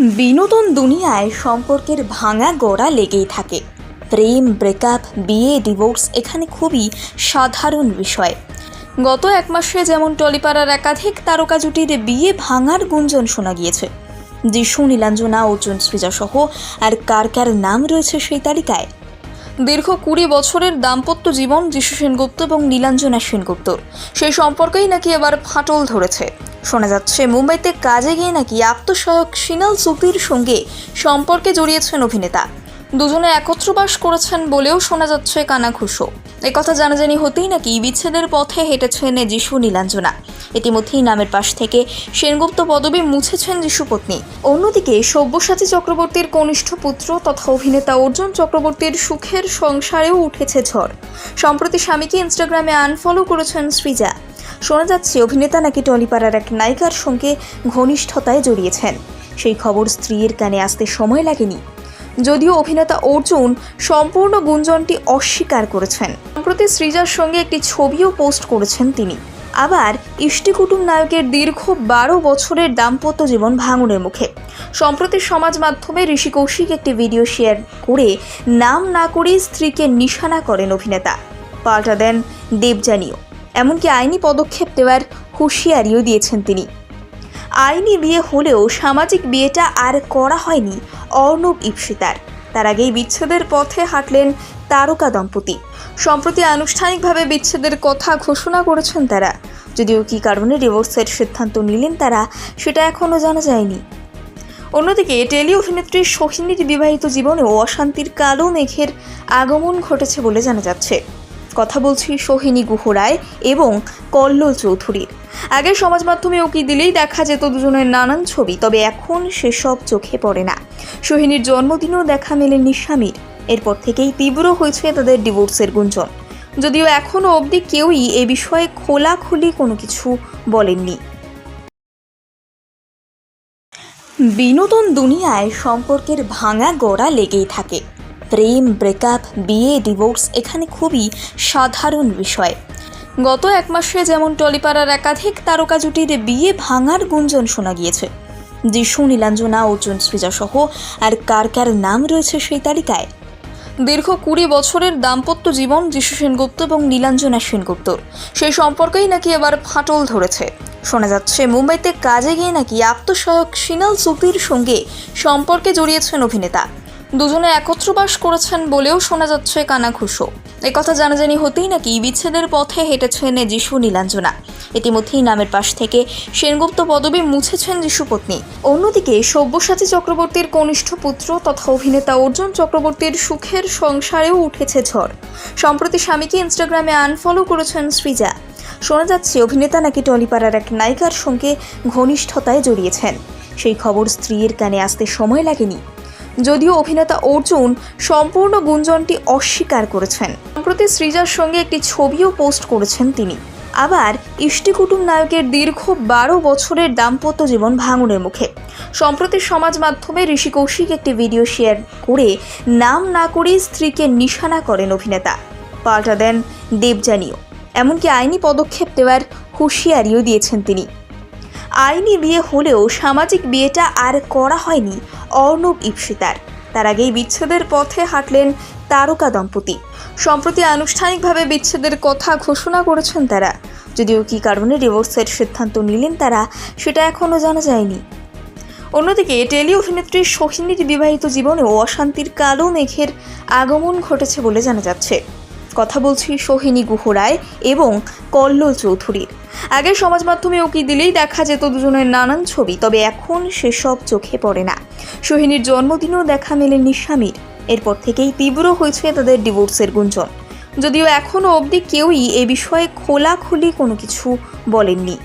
বিনোদন দুনিয়ায় সম্পর্কের ভাঙা গোড়া লেগেই থাকে। প্রেম ব্রেকআপ বিয়ে ডিভোর্স এখানে খুবই সাধারণ বিষয়। গত এক মাসে যেমন টলিপাড়ার একাধিক তারকা জুটির বিয়ে ভাঙার গুঞ্জন শোনা গিয়েছে। যিশু, নীলাঞ্জনা, অর্জুন সৃজা সহ আর কার কার নাম রয়েছে সেই তালিকায়? দীর্ঘ কুড়ি বছরের দাম্পত্য জীবন যিশু সেনগুপ্ত এবং নীলাঞ্জনা সেনগুপ্ত। সেই সম্পর্কেই নাকি এবার ফাটল ধরেছে। শোনা যাচ্ছে, মুম্বাইতে কাজে গিয়ে নাকি আত্মসহায়ক সিনাল সুপির সঙ্গে সম্পর্কে জড়িয়েছেন অভিনেতা। দুজনে একত্র বাস করেছেন বলেও শোনা যাচ্ছে কানাঘুষো। একথা জানাজানি হতেই নাকি বিচ্ছেদের পথে হেঁটেছেন যিশু নীলাঞ্জনা। ইতিমধ্যেই নামের পাশ থেকে সেনগুপ্ত পদবী মুছেছেন যিশু পত্নী। অন্যদিকে সব্যসাচী চক্রবর্তীর কনিষ্ঠ পুত্র তথা অভিনেতা অর্জুন চক্রবর্তীর সুখের সংসারেও উঠেছে ঝড়। সম্প্রতি স্বামীকে ইনস্টাগ্রামে আনফলো করেছেন সৃজা। শোনা যাচ্ছে অভিনেতা নাকি টলিপাড়ার এক নায়িকার সঙ্গে ঘনিষ্ঠতায় জড়িয়েছেন। সেই খবর স্ত্রীর কানে আসতে সময় লাগেনি। যদিও অভিনেতা অর্জুন সম্পূর্ণ গুঞ্জনটি অস্বীকার করেছেন। সম্প্রতি সৃজার সঙ্গে একটি ছবিও পোস্ট করেছেন তিনি। আবার ইষ্টিকুটুম নায়কের দীর্ঘ বারো বছরের দাম্পত্য জীবন ভাঙনের মুখে। সম্প্রতি সমাজ মাধ্যমে ঋষি কৌশিক একটি ভিডিও শেয়ার করে নাম না করেই স্ত্রীকে নিশানা করেন অভিনেতা। পাল্টা দেন দেবযানীও। এমনকি আইনি পদক্ষেপ দেওয়ার হুঁশিয়ারিও দিয়েছেন তিনি। আইনি বিয়ে হলেও সামাজিক বিয়েটা আর করা হয়নি অর্ণব ইপসিতার তার আগেই বিচ্ছেদের পথে হাঁটলেন তারকা দম্পতি। সম্প্রতি আনুষ্ঠানিকভাবে বিচ্ছেদের কথা ঘোষণা করেছেন তারা। যদিও কী কারণে ডিভোর্সের সিদ্ধান্ত নিলেন তারা, সেটা এখনও জানা যায়নি। অন্যদিকে টেলি অভিনেত্রী সোহিনীর বিবাহিত জীবনেও অশান্তির কালো মেঘের আগমন ঘটেছে বলে জানা যাচ্ছে। কথা বলছি সোহিনী গুহ রায় এবং কল্লোল চৌধুরীর। আগে সমাজ মাধ্যমে উকি দিলেই দেখা যেত দুজনের নানান ছবি, তবে এখন সেসব চোখে পড়ে না। সোহিনীর জন্মদিনেও দেখা মেলেনি স্বামীর এরপর থেকেই তীব্র হয়েছে তাদের ডিভোর্সের গুঞ্জন। যদিও এখনও অবধি কেউই এ বিষয়ে খোলাখুলি কোনো কিছু বলেননি। বিনোদন দুনিয়ায় সম্পর্কের ভাঙা গড়া লেগেই থাকে। প্রেম ব্রেকআপ বিয়ে, ডিভোর্স এখানে খুবই সাধারণ বিষয়। গত এক মাসে যেমন টলিপাড়ার একাধিক তারকা জুটির বিয়ে ভাঙার গুঞ্জন শোনা গিয়েছে। যিশু, নীলাঞ্জনা, অর্জুন সহ আর কার কার নাম রয়েছে সেই তালিকায়। দীর্ঘ কুড়ি বছরের দাম্পত্য জীবন যিশু সেনগুপ্ত এবং নীলাঞ্জনা সেনগুপ্তর সেই সম্পর্কেই নাকি এবার ফাটল ধরেছে। শোনা যাচ্ছে, মুম্বাইতে কাজে গিয়ে নাকি আত্মসহায়ক সিনাল সুপির সঙ্গে সম্পর্কে জড়িয়েছেন অভিনেতা। দুজনে একত্র বাস করেছেন বলেও শোনা যাচ্ছে কানাঘুষো। একথা জানাজানি হতেই নাকি বিচ্ছেদের পথে হেঁটেছেন যিশু নীলাঞ্জনা। ইতিমধ্যেই নামের পাশ থেকে সেনগুপ্ত পদবী মুছেছেন যিশু পত্নী। অন্যদিকে সব্যসাচী চক্রবর্তীর কনিষ্ঠ পুত্র তথা অভিনেতা অর্জুন চক্রবর্তীর সুখের সংসারেও উঠেছে ঝড়। সম্প্রতি স্বামীকে ইনস্টাগ্রামে আনফলো করেছেন সৃজা। শোনা যাচ্ছে অভিনেতা নাকি টলিপাড়ার এক নায়িকার সঙ্গে ঘনিষ্ঠতায় জড়িয়েছেন। সেই খবর স্ত্রীর কানে আসতে সময় লাগেনি। যদিও অভিনেতা অর্জুন সম্পূর্ণ গুঞ্জনটি অস্বীকার করেছেন। সম্প্রতি সৃজার সঙ্গে একটি ছবিও পোস্ট করেছেন তিনি। আবার ইষ্টিকুটুম নায়কের দীর্ঘ বারো বছরের দাম্পত্য জীবন ভাঙনের মুখে। সম্প্রতি সমাজ মাধ্যমে ঋষি কৌশিক একটি ভিডিও শেয়ার করে নাম না করেই স্ত্রীকে নিশানা করেন অভিনেতা। পাল্টা দেন দেবযানীও। এমনকি আইনি পদক্ষেপ দেওয়ার হুঁশিয়ারিও দিয়েছেন তিনি। আইনি বিয়ে হলেও সামাজিক বিয়েটা আর করা হয়নি অর্ণব ইপসিতার তার আগেই বিচ্ছেদের পথে হাঁটলেন তারকা দম্পতি। সম্প্রতি আনুষ্ঠানিকভাবে বিচ্ছেদের কথা ঘোষণা করেছেন তারা। যদিও কী কারণে ডিভোর্সের সিদ্ধান্ত নিলেন তারা, সেটা এখনও জানা যায়নি। অন্যদিকে টেলি অভিনেত্রী সোহিনীর বিবাহিত জীবনেও অশান্তির কালো মেঘের আগমন ঘটেছে বলে জানা যাচ্ছে। কথা বলছি সোহিনী গুহরায় এবং কল্লোল চৌধুরীর। আগে সমাজ মাধ্যমে উকি দিলেই দেখা যেত দুজনের নানান ছবি, তবে এখন সেসব চোখে পড়ে না। সোহিনীর জন্মদিনেও দেখা মেলেনি স্বামীর। এরপর থেকেই তীব্র হয়েছে তাদের ডিভোর্সের গুঞ্জন। যদিও এখনও অবধি কেউই এ বিষয়ে খোলাখুলি কোনো কিছু বলেননি।